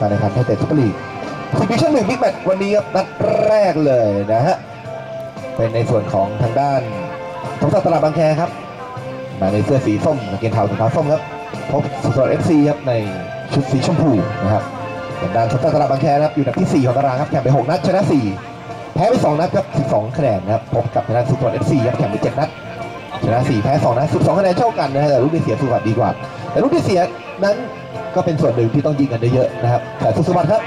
การแข่งขันไทยเตะซุปเปอร์ลีกสิบิชั่นหนึ่งบิ๊กแมตช์วันนี้ครับนัดแรกเลยนะฮะ เป็นในส่วนของทางด้านสมศักดิ์ตลาดบางแคครับ มาในเสื้อสีส้มกางเกงเทาถุงเท้าส้มครับ พบสุดเอฟซีครับในชุดสีชมพูนะครับทางด้านสมศักดิ์ตลาดบางแคครับอยู่อันดับที่ 4 ของตารางครับแข่งไป 6 นัดชนะ 4 แพ้ไป 2 นัดครับ12คะแนนนะครับพบกับทางด้านสุดเอฟซีครับแข่งไป 7 นัดชนะ 4 แพ้ 2นะ12คะแนนเท่ากันนะฮะแต่ลูกที่เสียสุวัสดิ์ดีกว่า แต่ลูกที่เสียนั้น ก็เป็นส่วนหนึ่งที่ต้องยิงกันเยอะๆนะครับ แต่สุวัสดิ์ครับ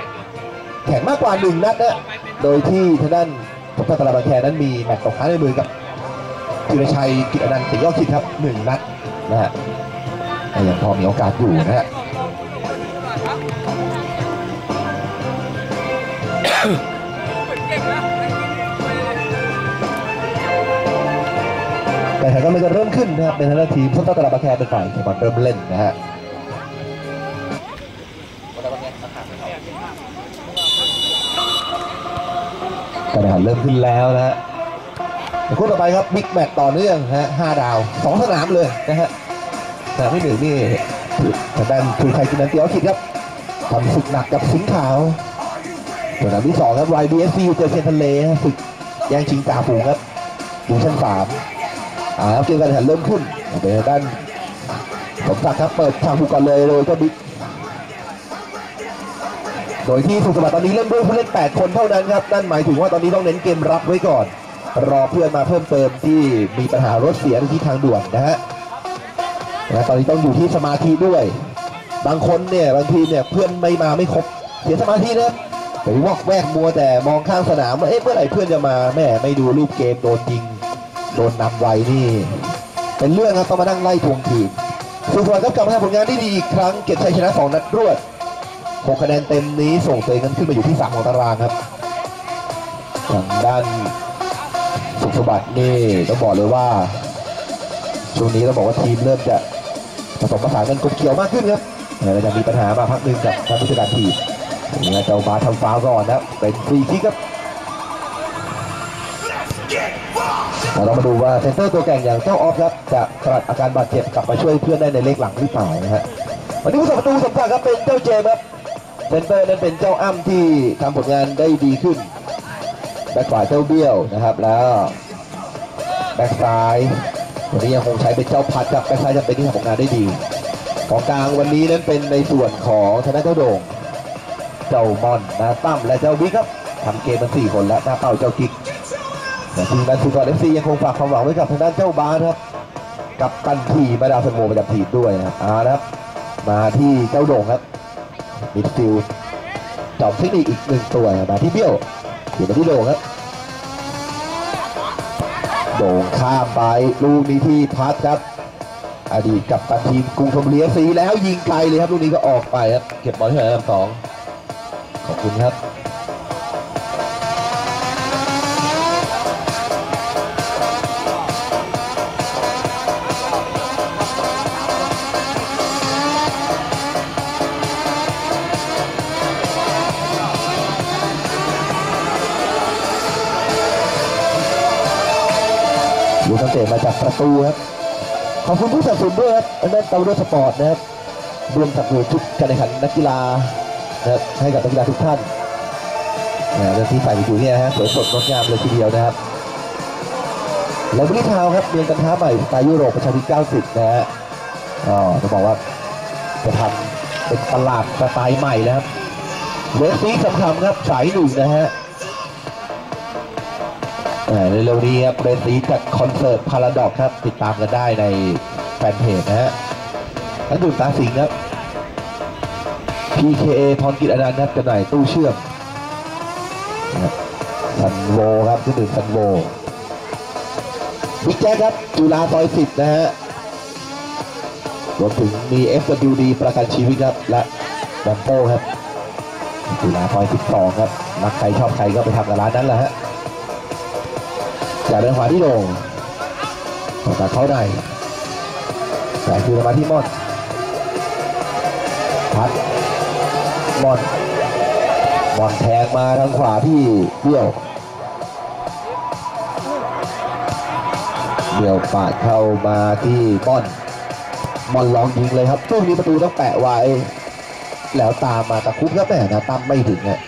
แข่งมากกว่า1นัดนะโดยที่ทางด้านสมศักดิ์ตลาดบางแคนั้นมีแมตช์ตกค้างในมือกับธีรชัยกิจอนันต์ศรียอดคิดครับ1นัดนะฮะยังพอมีโอกาสอยู่นะฮะแต่การกำลังจะเริ่มขึ้นนะครับเป็นทางด้านทีมสมศักดิ์ตลาดบางแคเป็นฝ่ายแข่งบอลเริ่มเล่นนะฮะ การแข่งขันเริ่มขึ้นแล้วนะฮะคู่ต่อไปครับบิ๊กแมตช์ต่อเนื่องฮะห้าดาวสองสนามเลยนะฮะสนามที่หนึ่งนี่ทางด้านทูไทยกินันเตียวคิดครับทำศึกหนักกับสิงขาวสนามที่สองครับไรบีเอสซีเจอเซนทะเลฮะศึกแย่งชิงจ่าฝูงครับดิวิชั่นสามอ่าครับเกมการแข่งขันเริ่มขึ้นเป็นทางด้านสมศักดิ์ครับเปิดทางบุกก่อนเลยโดยเจ้าบิ๊ก โดยที่สุขสวัสดิ์ตอนนี้เล่นด้วยผู้เล่น 8 คนเท่านั้นครับ นั่นหมายถึงว่าตอนนี้ต้องเน้นเกมรับไว้ก่อน รอเพื่อนมาเพิ่มเติมที่มีปัญหารถเสียที่ทางด่วนนะฮะนะตอนนี้ต้องอยู่ที่สมาธิด้วย บางคนเนี่ยบางทีเนี่ยเพื่อนไม่มาไม่ครบเสียสมาธินะไปวอกแวกมัวแต่มองข้างสนามว่าเอ๊ะเมื่อไหร่เพื่อนจะมาแม่ไม่ดูรูปเกมโดนยิงโดนนำไว้นี่ เป็นเรื่องครับต้องมานั่งไล่ทวงทีมสุขสวัสดิ์ครับกลับมาทำผลงานได้ดีอีกครั้งเก็บชัยชนะสองนัดรวด 6คะแนนเต็มนี้ส่งตัวเองนั้นขึ้นมาอยู่ที่ 3 ของตารางครับทางด้านสุขสวัสดิ์นี่ต้องบอกเลยว่า ช่วงนี้ต้องบอกว่าทีมเริ่มจะผสมผสานกันกลมเกลียวมากขึ้นครับแต่ก็จะมีปัญหามาพักหนึ่งกับทางผู้จัดการทีมนี่เจ้าบาทำฟาวล์ก่อนนะเป็นฟรีคิกครับเราต้องมาดูว่าเซนเตอร์ตัวแก่งอย่างเจ้าออฟครับจะสลัดอาการบาดเจ็บกลับมาช่วยเพื่อนได้ในเลขหลังหรือเปล่านะฮะวันนี้ผู้สาประตูสำคัญครับเป็นเจ้าเจมส์ครับ เซนเตอร์นั้นเป็นเจ้าอ้ำที่ทำผลงานได้ดีขึ้นแบ็คขวาเจ้าเบี้ยวนะครับ แล้วแบ็คซ้ายวันนี้ยังคงใช้เป็นเจ้าพัดครับแบ็คซ้ายจะเป็นที่ทำผลงานได้ดี ของกลางวันนี้นั้นเป็นในส่วนของธนาเจ้าโด่ง เจ้ามอนนาตั้มและเจ้าบิ๊กครับทำเกมมาสี่คนแล้วหน้าเป้าเจ้ากิ๊กแต่ทีมงานสุกรเอฟซียังคงฝากความหวังไว้กับทางด้านเจ้าบาสครับกับตันทีมาดาวสโมประจำทีมด้วยนะครับเอาละครับ มาที่เจ้าโด่งครับ มิดฟิลด์จอมเทคนิคอีกหนึ่งตัวมาที่เบี้ยวอยู่มาที่โด่งครับโด่งข้ามไปลูกนี้ที่พัดครับอดีตกับตันทีมกรุงธนบุรีสีแล้วยิงไกลเลยครับลูกนี้ก็ออกไปครับเก็บบอลที่ไหนลำสองขอบคุณครับ ตั้งเตะมาจากประตูครับขอบคุณผู้สนับสนุนด้วยครับนนั้นเตาโดสปอร์ตนะครับรวมสนับสนุนทุกการแข่งขันนักกีฬานะครับให้กับนักกีฬาทุกท่านนะเรื่องที่ใส่อยู่เนี่ยฮะสวยสดงดงามเลยทีเดียวนะครับแล้วบริทาวน์ครับเมืองกันท้าใหม่สไตล์ยุโรปประชาธิปไตย90 นะฮะอ๋อจะบอกว่าจะทำเป็นตลาดสไตล์ใหม่แล้วครับเวสซีสำคัญครับสายหนึ่งนะฮะ เร็วๆนี้ครับเรนซีจัดคอนเสิร์ตพาราดอกครับ ติดตามกันได้ในแฟนเพจนะฮะนักดื่มตาสิงครับ PKA พรกิจอนันต์ครับจำหน่ายตู้เชื่อมนะครับซันโวครับที่ดื่มซันโวบิ๊กแจ๊คครับ จุฬาซอยสิบนะฮะรวมถึงมี FWD ประกันชีวิตครับ และแบมโป้ครับจุฬาซอย12ครับรักใครชอบใครก็ไปทำกับร้านนั้นแหละฮะ จากเดินขวาที่โด่งต่อจากเขาในแต่คือมาที่มอนพัดมอนมอนแทงมาทางขวาที่เบี้ยวเบี้ยวปาดเข้ามาที่ป้อนมอนลองยิงเลยครับช่วงนี้ประตูต้องแปะไว้ แล้วตามมาตะคุบครับแม่นะตั้มไม่ถึงฮะแ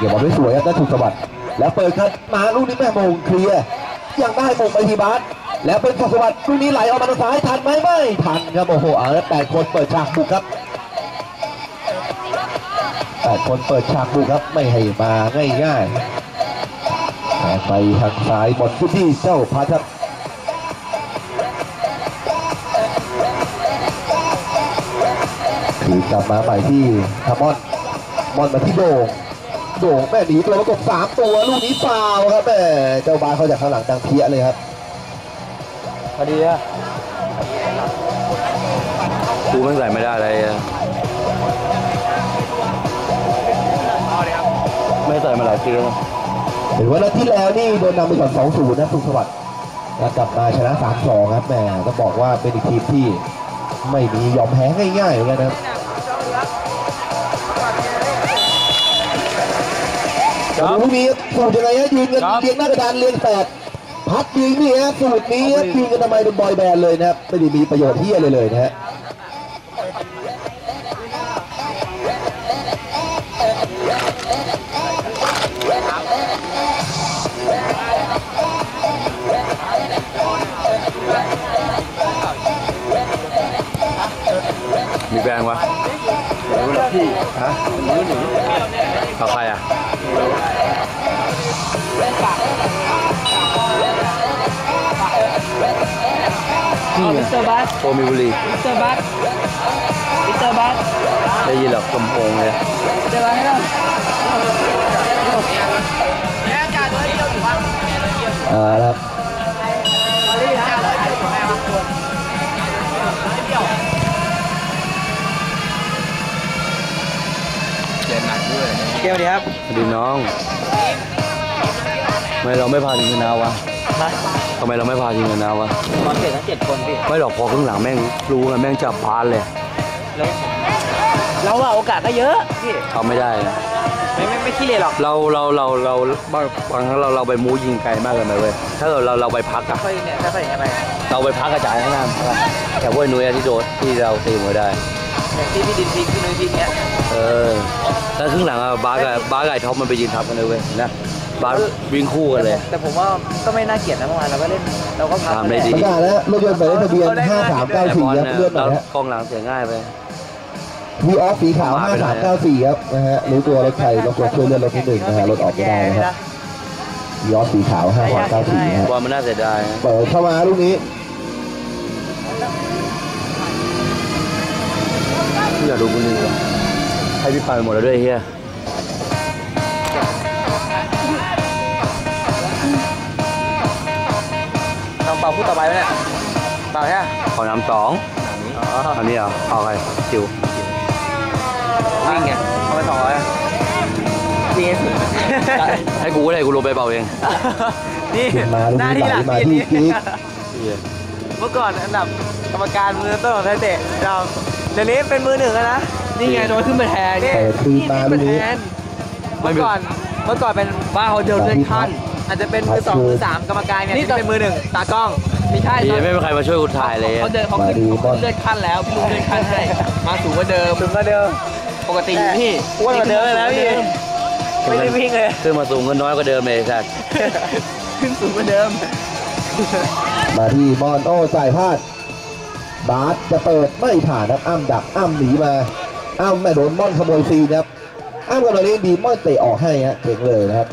เก็บบอลได้สวยครับได้ถูกสะบัดแล้วเปิดครับมาลูกนี้แม่มงเคลียร์ยังได้มงไปทีบาสแล้วเป็นถูกสะบัดลูกนี้ไหลออกมาทางซ้ายทันไหมไม่ทันครับโอ้โหเอาแล้วแปดคนเปิดฉากบุกครับแปดคนเปิดฉากบุกครับไม่ให้มาง่ายๆแต่ไปทางซ้ายบอลขึ้นที่เจ้าพัทครับคือกลับมาใหม่ที่ทามอนมอนมาที่โดง โด่งแม่หนีตัวประกบสามตัวลูกนี้ฟาวครับแม่เจ้าบาสเขาจากข้างหลังดังเพี้ยเลยครับพอดีอะกูไม่ใส่ไม่ได้เลยอะไม่ใส่มาหลายปีแล้วเห็นว่านัดที่แล้วนี่โดนนำไปก่อน2-0นะสุขสวัสดิ์แล้วกลับมาชนะ 3-2 ครับแหม่ต้องบอกว่าเป็นอีกทีมที่ไม่มียอมแพ้ง่ายๆเหมือนกันนะครับ ครับลูกนี้สูตรยังไงฮะยืนกันครับเรียงหน้ากระดานเรียงแปดพัดยิงนี่ฮะสูตรนี้ฮะยิงกันทำไมเป็นบอยแบนด์เลยนะครับไม่ได้มีประโยชน์ที่อะไรเลยนะฮะมีแฟนวะพี่ฮะกับใครอะ อ๋อมิสเตอร์บัสโอมีบุรีมิสเตอร์บัสมิสเตอร์บัสได้ยินหรอกลำโพงเลยมิสเตอร์บัสให้เราอ่าครับเกมดีครับสวัสดีน้อง ทำไมเราไม่พาทีมชนะวะทำไมเราไม่พาทีมชนะวะตอนเตะทั้งเจ็ดคนพี่ไม่หรอกพอครึ่งหลังแม่งรู้ไงแม่งจับพานเลยเราอะโอกาสก็เยอะพี่ทำไม่ได้นะไม่ไม่ไม่ขี้เหร่หรอกเราเราเราเราบางบางครั้งเราเราไปมูยิงไกลมากเลยไหมเว้ยถ้าเกิดเราเราไปพักอะค่อยเนี่ยค่อยๆอย่างเงี้ยไปเราไปพักกระจายข้างหน้าพักอะแต่ว่านุ้ยอะที่โดดที่เราตีมวยได้ อย่างที่พี่ดินพีพี่นุ้ยพีเนี้ยเออแล้วครึ่งหลังอะบาสกับบาสกับไอ้ท็อปมันไปยืนทับกันเลยเว้ยนะบาสวิ่งคู่กันเลย แต่ผมว่าก็ไม่น่าเกลียดนะเมื่อวานเราก็เล่นเราก็พักทำได้ดี ประกาศแล้วรถยนต์หมายเลขทะเบียน แต่บอล5394 ครับเนี่ยเลื่อนหน่เราอยฮะกองหลังเสียง่ายไป วีออฟสีขาว มาไปไหน 5394 ครับนะฮะรู้ตัวรถใครรบกวนช่วยเลื่อนรถนิดหนึ่งนะฮะรถออกไม่ได้นะครับวีออฟสีขาว 5394นะฮะบอลมันน่าเสียดายนะเปิดเข้ามาลูกนี้ อยากดูคนอื่นว่ะให้พี่ปาไปหมดแล้วด้วยเฮียต้องเป่าพูดต่อไปไหมเนี่ยเป่าแค่ขอนำสองอ๋ออันนี้เหรอเอาใครจิววิ่งไงเอาไปสองร้อยวิ่งให้สุดให้กูก็ได้กูลงไปเป่าเอง นี่ขึ้นมาลูกหน้านี้ที่ไหลหลักมาพี่ที่นี่กิ๊กเหี้ยเมื่อก่อนอันดับกรรมการมือต้นของไทยเตะเรา เดี๋ยวนี้เป็นมือหนึ่งแล้วนะ นี่ไงโดนขึ้นมาแทนเปิดคืนมาลูกนี้เมื่อก่อนเมื่อก่อนเป็นบ้าเขาเดินเลื่อนขั้นอาจจะเป็นมือสองมือสามกรรมการเนี่ยนี่เป็นมือหนึ่งตากล้องไม่ใช่เหี้ยไม่มีใครมาช่วยกูถ่ายเลยอะเขาเดินเขาขึ้นมาดีบอลเลื่อนขั้นแล้วพี่ลุงเลื่อนขั้นให้มาสูงกว่าเดิมสูงกว่าเดิมปกติพี่อ้วนกว่าเดิมแล้วพี่ไม่ได้วิ่งเลยขึ้นมาสูงก็น้อยกว่าเดิมเลยไอ้สัตว์ขึ้นสูงกว่าเดิมมาที่บอลโอ้จ่ายพลาด บาสจะเปิดไม่ผ่านครับอ้ำดักอ้ำหนีมาอ้ำแม่โดนม่อนขโมยซีนครับอ้ำกำลังเล่นดีม่อนเตะออกให้ฮะเก่งเลยนะครับ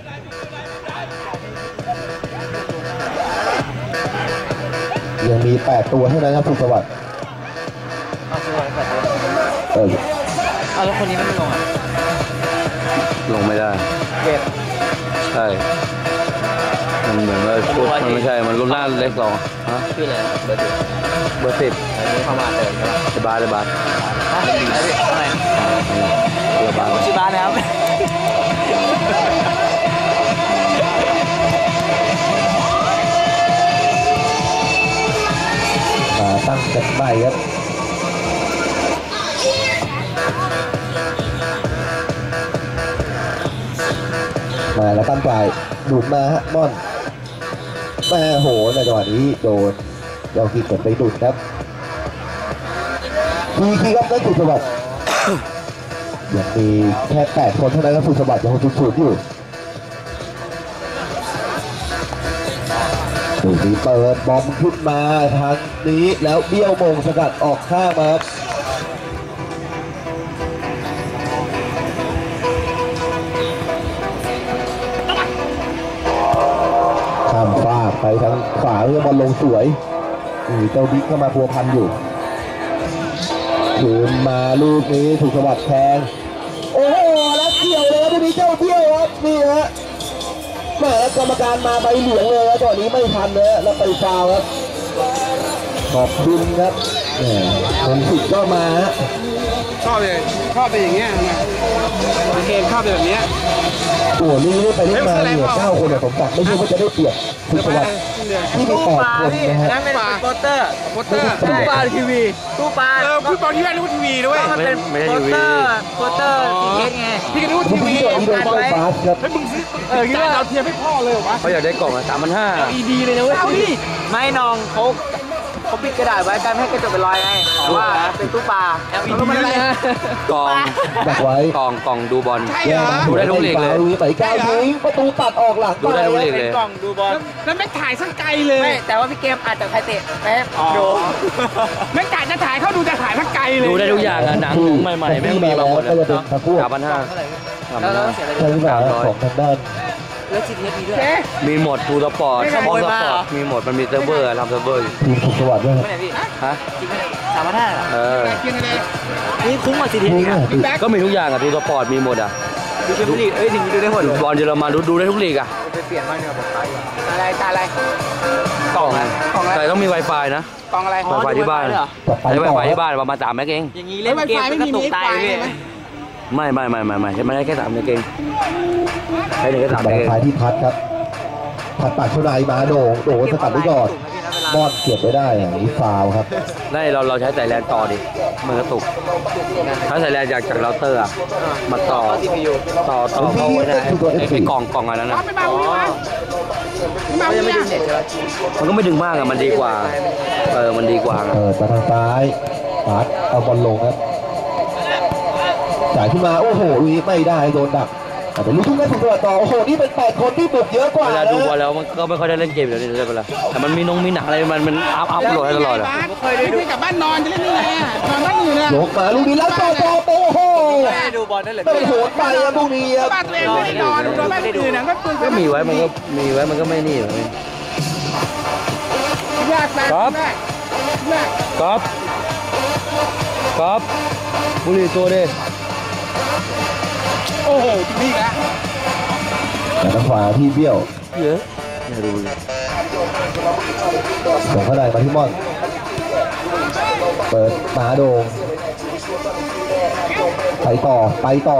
ยังมี 8 ตัวเท่านั้นครับสุขสวัสดิ์เอาสวยแบบเออเอาแล้วคนนี้ไม่ลงอะลงไม่ได้เจ็บใช่ มันเหมือนว่าชุดมันไม่ใช่ มันรุ่นหน้าเล็กลงฮะชื่ออะไรเบอร์สิบเบอร์สิบอันนี้เข้ามาเดิมใช่ปะไอ้บาสไอ้บาสฮะแล้วพี่ทำไมเบอร์บาสชื่อบานนะครับมาตั้งกันใหม่ครับมาแล้วตั้งฝ่ายดูดมาฮะม่อน แม่โหในจังหวะนี้โดนเจ้ากีกดไปดุดครับทีคีครับนั่นสุดสวัสดิ์ยังมีแค่แปดคนเท่านั้นครับสุดสวัสดิ์ยังคงชุดๆอยู่ดูดีเปิดบอมขึ้นมาทางนี้แล้วเบี้ยวมงสกัดออกข้างมา ขวาเรือบอลลงสวยนี่เจ้าบิ๊กเข้ามาพัวพันอยู่คืนมาลูกนี้ถูกสวัสดแทงโอ้โหแล้วเกี่ยวเลยครับทีนี้เจ้าเที่ยวครับนี่ฮะแหมแล้วกรรมการมาใบเหลืองเลยครับตอนนี้ไม่ทันเลยฮะแล้วไปฟาวครับขอบคุณครับแหมผมสิทธิ์ก็มาฮะชอบเลย ชอบเป็นอย่างเงี้ยนะเกมชอบเป็นแบบเนี้ยโอ้โหนี่ไม่ไปเล่นมาเหลือเก้าคนอะผมตักไม่ใช่ว่าจะได้เปรียบถูกสวัสดิ์ที่มีตู้แปดปลาคนพี่นะฮะนั่นเป็นโปสเตอร์โปสเตอร์ตู้ปลาทีวีตู้ปลาเออฟุตบอลที่แม่รู้ทีวีด้วยก็มันเป็นไม่ได้โปอยู่สเตอร์โปสเตอร์สีเอสไงพี่ก็รู้ผมทีวีที่โดนโดนไฟฟ้าครับให้มึงซื้อเออคิดว่าเราเทียมให้พ่อเลยเหรอวะเขาอยากได้กล่องอะสามพันห้าดีเลยนะเว้ยเอาดิไม่นองเขา เขาปิดกระดาษไว้กันให้กระจกเป็นรอยไงแต่ว่าเป็นตู้ปลา LED เลยนะกล่องดักไว้กล่องกล่องดูบอล ใช่เหรอ ดูได้ทุกลีกเลย ดูไปก้าวทิ้งประตูตัดออกหลังดูได้ทุกลีกเป็นกล่องดูบอลแล้วแม่งถ่ายสักไกลเลยไม่แต่ว่าพี่เกมอาจจะใครเตะแป๊บดูแม่งกะจะถ่ายเข้าดูจะถ่ายสักไกลเลยดูได้ทุกอย่างอะหนังใหม่ๆไม่งมีมาหมดก็จะเป็นอะตะกั่วสามพันห้าสามพัแล้นวห้าเสียอะไรใช่หรือเปล่าของทางด้าน แล้วจีทีมีด้วยเอ๊ะมีหมดทูสปอร์ตไม่สขปโมอร์ยตมาเหรอมีหมดมันมีเซิร์ฟเวอร์ทำเซิร์ฟเวอร์อยู่ทีมสุขสวัสดิ์ด้วยไม่ไหนพี่ฮะจริงไหมสามพันห้าเออเกียงกันเลยนี่คุ้มกว่าซีทีนี่อีกไงอะดิก็มีทุกอย่างอะทูสปอร์ตมีหมดอะดูแชมเปี้ยนลีกเอ้ยถึงดูได้หมดเลยบอลเยอรมันดูดูได้ทุกลีกอะไปเปลี่ยนบ้างเนี่ยผมไปอะไรตาอะไร กล่องกล่องอะไร แต่ต้องมี Wi-Fi นะ กองอะไรอ๋อ Wi-Fi ที่บ้านเหรอจะไปใช้ ต่อ Wi-Fi ที่ครับบ้านประมาณสามเมกเอง อย่างนี้เล่นเกมกระตุกตายพี่ ไม่ไม่ไม่ไม่ไม่ใช้ไม่ได้แค่สามเมกเองใช้ได้แค่สามบเมอลกเองท้ายที่พัดครับ พัดปากเข้าในมาโด่งโด่งสกัดไว้ก่อนบอลเก็บไว้ได้อย่างนี้ฟาวล์ครับได้เราเราใช้สายแลนต่อดิมันกระตุกถ้าสายแลนจากจากเราเตอร์อะมาต่อต่อต่อเข้าไว้ได้ไอ้ไอ้กล่องกล่องอันนั้นนะไม่มาไม่มาไม่มาก็ยังไม่ไม่ดูมาเน็ตใช่ไหมมันก็ไม่ดึงมากอะมันดีกว่าเออมันดีกว่าอะเปิดมาทางซ้ายพัดเอาบอลลงครับ จ่ายขึ้นมา โอ้โหลุยไม่ได้โดนดักแต่เป็นลูกทุ่งแม่สุขสวัสดิ์ต่อโอ้โหนี่เป็นแปดคนที่บุกเยอะกว่าเวลานะดูบอลแล้วมันก็ไม่ค่อยได้เล่นเกมเดี๋ยวนี้เลยเวลาแต่มันมีนงมีหนังอะไรมันมันอัพอัพโหลดให้ตลอดอะเคยได้ดูกลับบ้านนอนจะเล่นยังไงอะนอนบ้านอื่นอะยกมาลูกนี้แล้วต่อต่อโอ้โหไม่ได้ดูบอลได้เลยไม่เป็นโหดไปครับลูกนี้ครับบ้านตัวเองไม่ได้นอนนอนบ้านอื่นนะก็ปืนก็มีไว้มันก็มีไว้มันก็ไม่นี่หรอกยากแปลครับยากก๊อฟก๊อฟบุหรี่ตัวดิ โอ้โหนี่แหละแต่ทางขวาที่เบี้ยวเยอะเนี่ยดูดิส่งเข้าได้มาที่ม่อน เปิดมาโดงไปต่อไปต่อ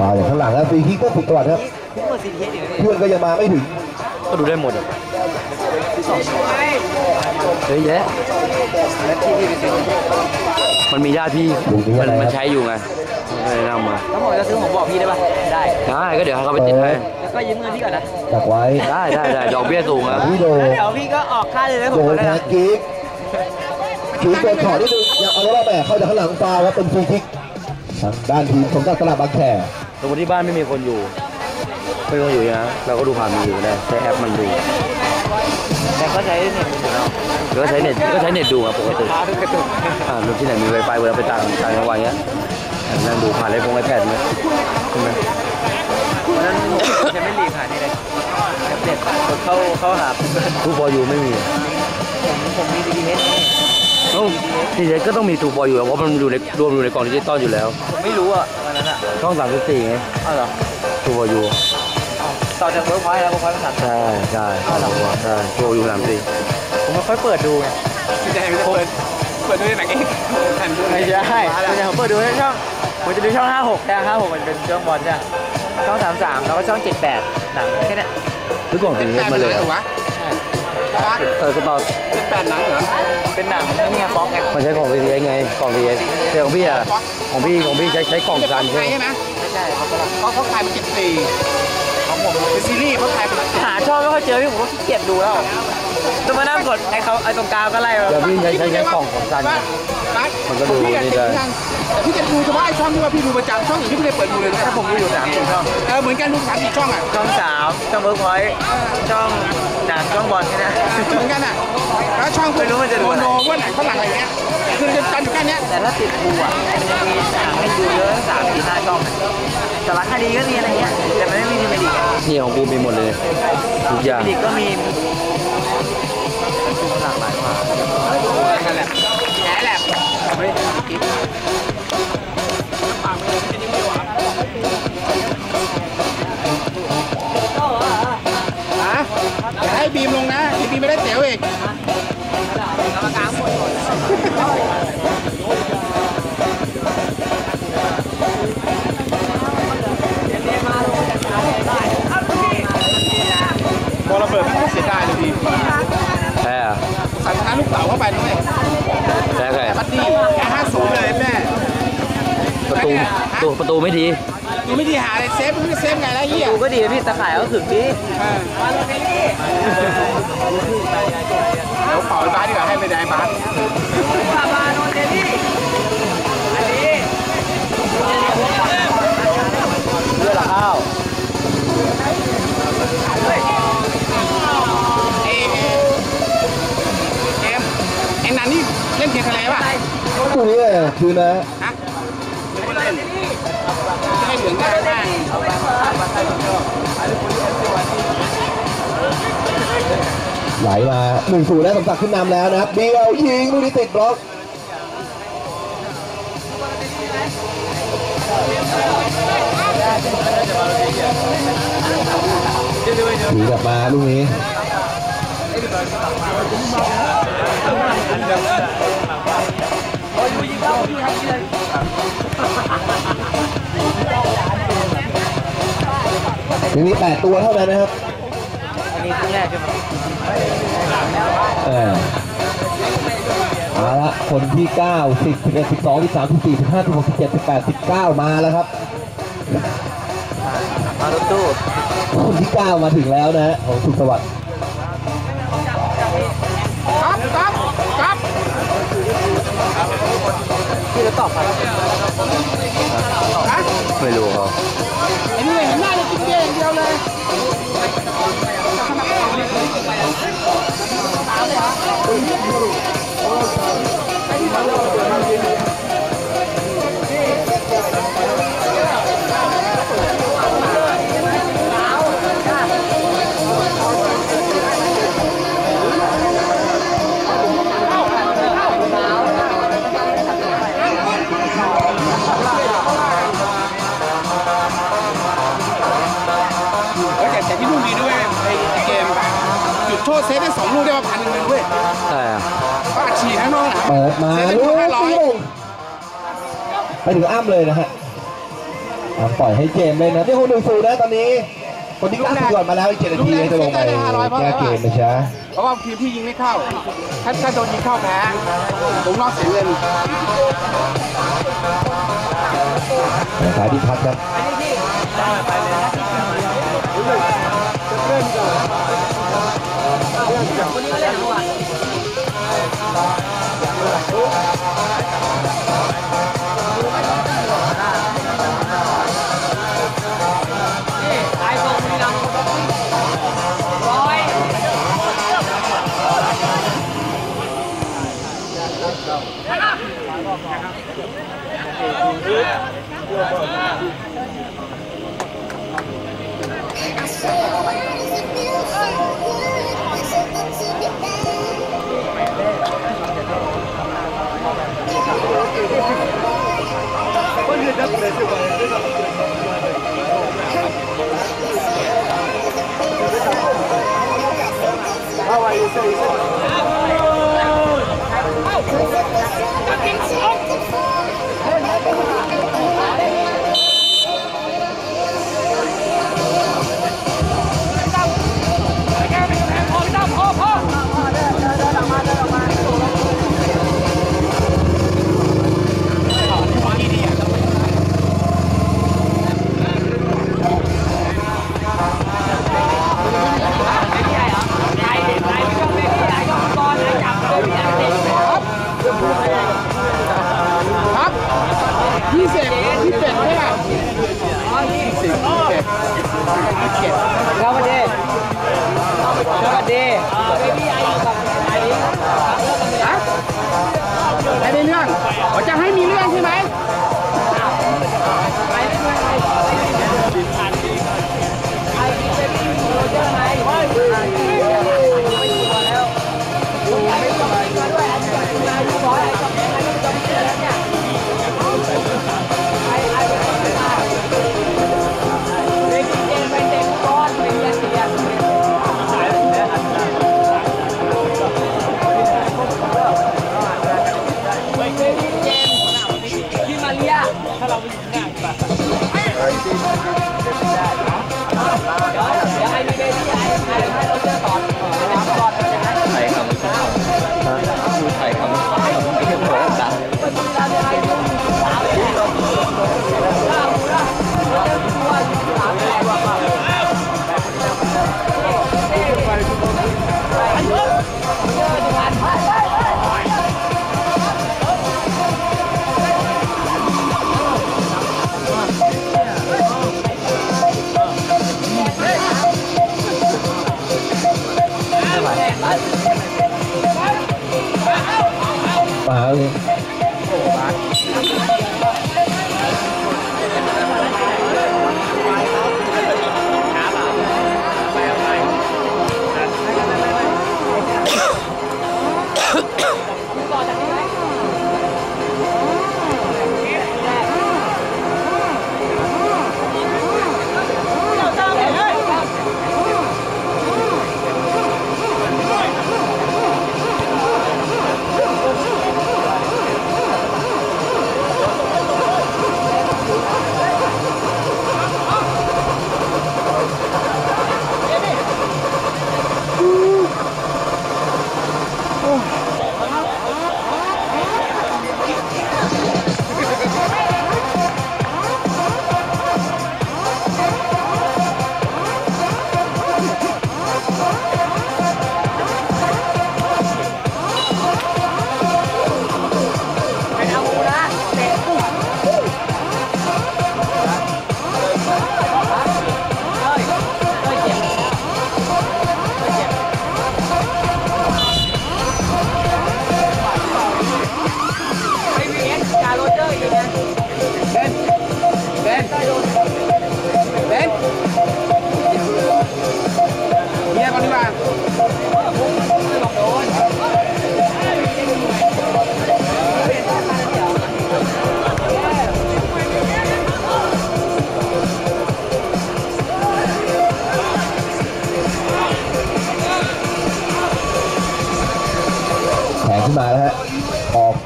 มาอย่างข้างหลังแล้วฟรีคิกก็ถูกตวัดครับเพื่อนก็ยังมาไม่ถึงก็ดูได้หมดอะ เยอะแยะแล้วทีทีไปซื้อมันมีญาติพี่มันมันใช้อยู่ไงเลยนำมาแล้วผมจะซื้อผมบอกพี่ได้ป่ะได้ได้ก็เดี๋ยวให้เขาไปติดให้แล้วก็ยืมเงินพี่ก่อนนะดักไว้ได้ได้ได้ดอกเบี้ยสูงอะพี่โดแล้วเดี๋ยวพี่ก็ออกค่าเลยให้ผโดมนได้แท็นะกกิ๊กกิ๊กโดนถอดนิดนึงยังเอาแล้วว่าแหม่เข้าจากข้างหลังฟาวครับเป็นฟรีคิกทางด้านทีมสมศักดิ์สลับบางแคสมมติที่บ้านไม่มีคนอยู่ไม่มีคนอยู่นะเราก็ดูผ่านมือถือได้ใช้แอปมันดูแต่ก็ใช้เน็ตมือถือเรา หรือว่าใช้เน็ตก็ใช้เน็ตดูครับปกติพาทุกกระตุกอ่ารถที่ไหนมีไวไฟเวลาไปต่างต่างจังหวัดเงี้ยนั่งดูผ่านไอโฟนไอแพดไหมใช่ไหมวันนั้นผมจะไม่รีบหานี่เลยเน็ตกดเข้าเข้าหาผมทูบอยูไม่มีผมมีดีเอสต้องทีเด็ก็ต้องมีทูบออยู่แล้วเพราะมันอยู่ในรวมอยู่ในกล่องดิจิตอลอยู่แล้วผมไม่รู้อะวันนั้นอะช่องสามสิบสี่ไงอ้าวเหรอทูบอยูต่อจากเวิร์กพอยต์แล้วเวิร์กพอยต์ภาษาใช่ใช่ใช่ใช่ทูบอยูสามสี่ ผมไม่ค่อยเปิดดูไงใจไม่ได้เปิดเปิดดูในหนังเองหันดูไม่ใช่ไม่ใช่ผมเปิดดูแค่ช่องผมจะดูช่อง 56แต่56มันเป็นช่องบอลใช่ไหมช่อง 33 แล้วก็ช่อง 78 หนังแค่เนี้ยซื้อกล่องสีเป็นเอแปสดมาหเลนัยงเหรอวะวะเออก็ต่อเป็นแปดหนังเหรอ เป็นหนังนี่ไงฟ็อกไงมันใช้ของสีเอสไงกล่องสีเอสแต่ของพี่อะของพี่ของพี่ใช้ใช้กล่องเป็นกันไทใช่ยไหมใช่ไหมไม่ใช่เขาเขาขายมาเจ็ดปีของผมเป็นซีรีส์เขาขายมาหาช่องไม่ค่อยเจอพี่ผมก็ขี้เกียจดูแล้ว ต้องมานั่งกดไอ้เขาไอ้ตรงกลางก็ไล่มา เดี๋ยวพี่ใช้ใช้ใช้กล่องของจันมันก็ดูนี่ได้ แต่พี่จะดูเฉพาะไอ้ช่องที่ว่าพี่ดูประจำช่องอื่นที่ไม่ได้เปิดดูเลยนะถ้าผมดูอยู่สามสี่ช่องเออเหมือนกันดูสามสี่ช่องอะ ช่องสามช่องเบิร์กพอยต์ช่องหนังช่องบอลแค่นั้น เหมือนกันอะแล้วช่องไม่รู้มันจะดูโมอะไร โนว่าหนังฝรั่งอะไรเงี้ยคือจะกันอยู่แค่เนี้ยแต่ถ้าติดดูอะมันจะมีหนังให้ดูเยอะตั้งสามสี่ห้าช่องอะสารคดีก็มีอะไรเงี้ยแต่มันไม่มีทีมดิกอะนี่ของกูมีหมดเลยทุกอย่างทีมดิกก็มี หลากหลายมากนั่นแหละแหนแหละเฮ้ยฮะอย่าให้บีมลงนะบีมไม่ได้เต๋วอีกพ ไปด้วยแพ้ไงแต่บัดดี้แค่ห้าศูนย์เลยแม่ประตูตัวประตูไม่ดีดูไม่ดีหาเลยเซฟไม่รู้จะเซฟไงแล้วเฮียดูก็ดีนะพี่ตะข่ายก็ถึงดีเออเดี๋ยวเป่าไอ้บาสดีกว่าให้ไม่ได้บาสเพื่อละข้าว ล่นเกมทะเลป่ะคู่นี้เนี่ยคือนะฮะหรือว่าเล่นจะให้เหลืองได้บ้างไหลมา1นศูนย์แล้วสมศักดิ์ขึ้นนำแล้วนะครับเบียวยิงลูกนี้ติดบล็อกถือกลับมาลูกนี้ ทีนี้แปดตัวเท่านั้นนะครับ อันนี้ครึ่งแรกใช่ไหมเออเอาละคนที่9 10 11 12 13 14 15 16 17 18 19มาแล้วครับ มารถตู้คนที่9มาถึงแล้วนะฮะของสุขสวัสดิ์ ครับครับครับ ที่รถต่อไปฮะไม่รู้เขาไอ้นี่เลยเห็นหน้า เปิดมาเซฟได้ลูกห้าร้อยที่ลงไปถึงอ้ำเลยนะฮะอะปล่อยให้เจมส์เล่นนะที่คนหนึ่งศูนย์นะตอนนี้ คนที่ล่าสุดก่อนมาแล้วอีกเจ็ดนาทีจะลงไปแก้เกมนะจ๊ะเพราะว่าทีมพี่ยิงไม่เข้าถ้าถ้าโดนยิงเข้าแพ้ผมนอกเสียเงินสายที่พัดครับ Olha, dá pra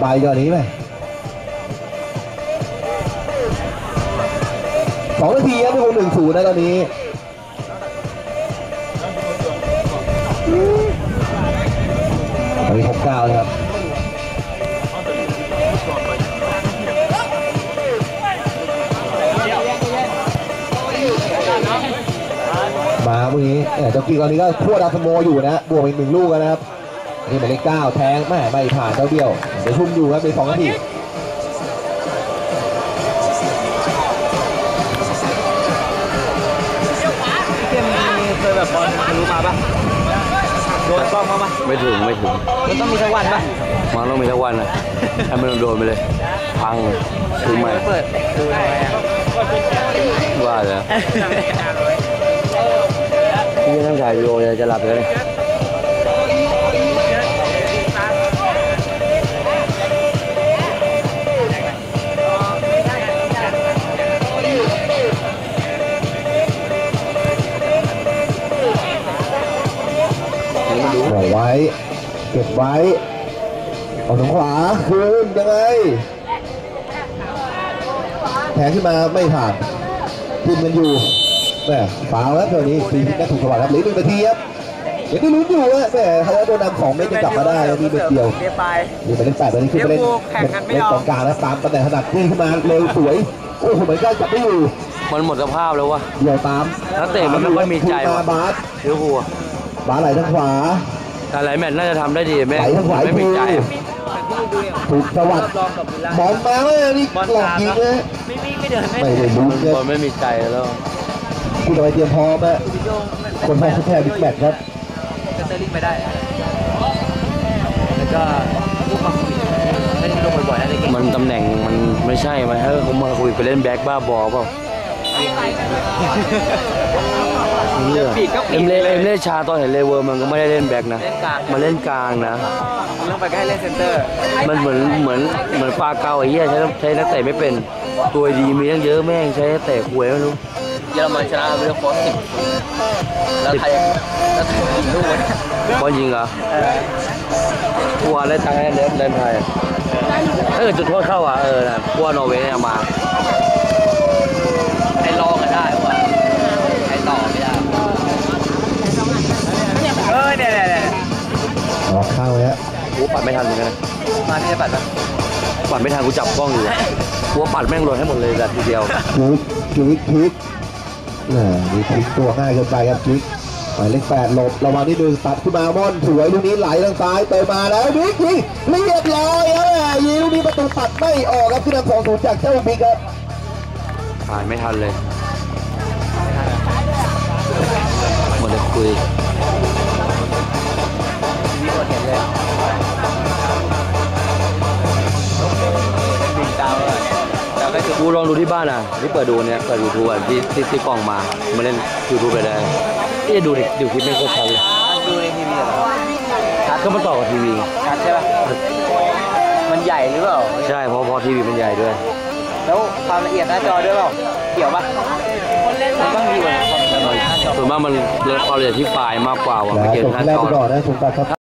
ไปตอนนี้ไหมสองนาทีครับทุกคนหนึ่งศูนย์นะตอนนี้ตอนนี้หกเก้าครับมาเมื่อกี้เอ่เจ้ากี้ตอนนี้ก็ขั้วดาวสโมอยู่นะบวกอีกหนึ่งลูกนะครับ นี่หมายเลขเก้าแทงแม่ไม่ผ่านเจ้าเดียวเดี๋ยวชุ่มอยู่ครับเป็นสองนาทีเกมมีเคยแบบบอลทะลุมาปะโดนกล้องมาปะไม่ถึงไม่ถึงมันต้องมีสักวันปะมันต้องมีทุกวันนะให้มันโดนไปเลยพังคือใหม่เปิดดูหน่อยอะว่าเลยพี่ต้องถ่ายวิดีโอเลยจะหลับเลย ปล่อยไว้ เก็บไว้เอาทางขวาคืนยังไงแทงขึ้นมาไม่ผ่านทีมกันอยู่แม่ฟาวแล้วเท่านี้ทีมนักถูกสวัสดิ์ครับเหลือหนึ่งนาทีครับยังได้ลุ้นอยู่ฮะแม่ถ้าโดนนำสองเมตรจะกลับมาได้นะนี่เม็ดเดียวเรียบไปนี่ไปเล่นแปดตอนนี้ขึ้นไปเล่นเดี๋ยวกูแข่งกันไม่เล่นยอมกองกลางแล้วตามตำแหน่งถนัดขึ้นขึ้นมาเร็วสวยโอ้โหเหมือนกันจับไม่อยู่มันหมดสภาพแล้ววะเดี่ยวตามนักเตะมันไม่ค่อยมีใจมาว่ะบาสเดี๋ยวหัว บาสไหลทางขวาแต่หลายแมตช์น่าจะทำได้ดีแม่งไหลทางขวาไม่มีใจอะถูกสวัสดิ์ลองกับวิลล่าบอลมาแม่นี่หลอกยิงเลยไม่วิ่งไม่เดินไม่ไม่ได้ลุ้นเลยบอลไม่มีใจแล้วคุณเอาไปเตรียมพร้อมอะคนไทยชุดแทนบิ๊กแมตช์ครับเซนเตอร์ลิงไปได้แล้วก็พวกมาคุยเล่นลงบ่อยๆนะในเกมมันตำแหน่งมันไม่ใช่ไหมถ้าเขามาคุยไปเล่นแบ็คบ้าบอเปล่า เนี่ยปีกก็ปีเอ็กมเลเล่ยเอ็มเล่ชาตอนเห็นเลเวอร์มันก็ไม่ได้เล่นแบ็คนะเล่นกลางมาเล่นกลางนะ ลงไปก็ให้เล่นเซนเตอร์มันเหมือนเหมือนเหมือนปลาเกาไอ้เหี้ยใช้ใช้นักเตะไม่เป็นตัวดีมีตั้งเยอะแม่งใช้นักเตะหวยไม่รู้เยอรมันชนะเวลโค้ชสิบแล้วไทยแล้วไทยยิงลูกวะเนี่ยบอลยิงเหรอกัวเล่นทางให้เล่นเล่นไทยถ้าเกิดจุดโทษเข้าอะเออนะกัวนอร์เวย์เนี่ยมา ไอ้รองกันได้ว่าไอ้ต่อไม่ได้ เออเนี่ยเนี่ยเนี่ยออกเข้าแล้วกูปัดไม่ทันเหมือนกันนะมาที่จะปัดปะปัดไม่ทันกูจับกล้องอยู่อะกูปัดแม่งหล่นให้หมดเลยแบบทีเดียวคลิกคลิกคลิกน่ะมีทิ้งตัวง่ายเกินไปครับคลิกหมายเลขแปดหลบระวังนิดนึงตัดขึ้นมาม่อนสวยลูกนี้ไหลทางซ้ายเติมมาแล้วบิ๊กยิงเรียบร้อยครับแหมยิงลูกนี้ประตูปัดไม่ออกครับขึ้นนำสองศูนย์จากเจ้าบิ๊กครับถ่ายไม่ทันเลยหมดเลยคุยชีวิตคน เห็นเลยบินดาวเลยดาวก็จุดกูลองดูที่บ้านอะที่เปิดดูเนี่ยเปิดยูทูบอะที่ที่ที่กล้องมามาเล่นยูทูบไปได้เอ๊ะดูดิดูคลิปไม่โคตรชัดเลยดูในทีวีเหรอชัดก็มาต่อกับทีวีชัดใช่ปะมันใหญ่หรือเปล่าใช่เพราะเพราะทีวีมันใหญ่ด้วย แล้วความละเอียดหน้าจอด้วยเปล่าเกี่ยวปะมันต้องดีกว่าความละเอียดหน้าจอส่วนมากมันเรื่องความละเอียดที่ไฟล์มากกว่าว่ะและไม่เกี่ยวส่งกับหน้าที่แรกจอ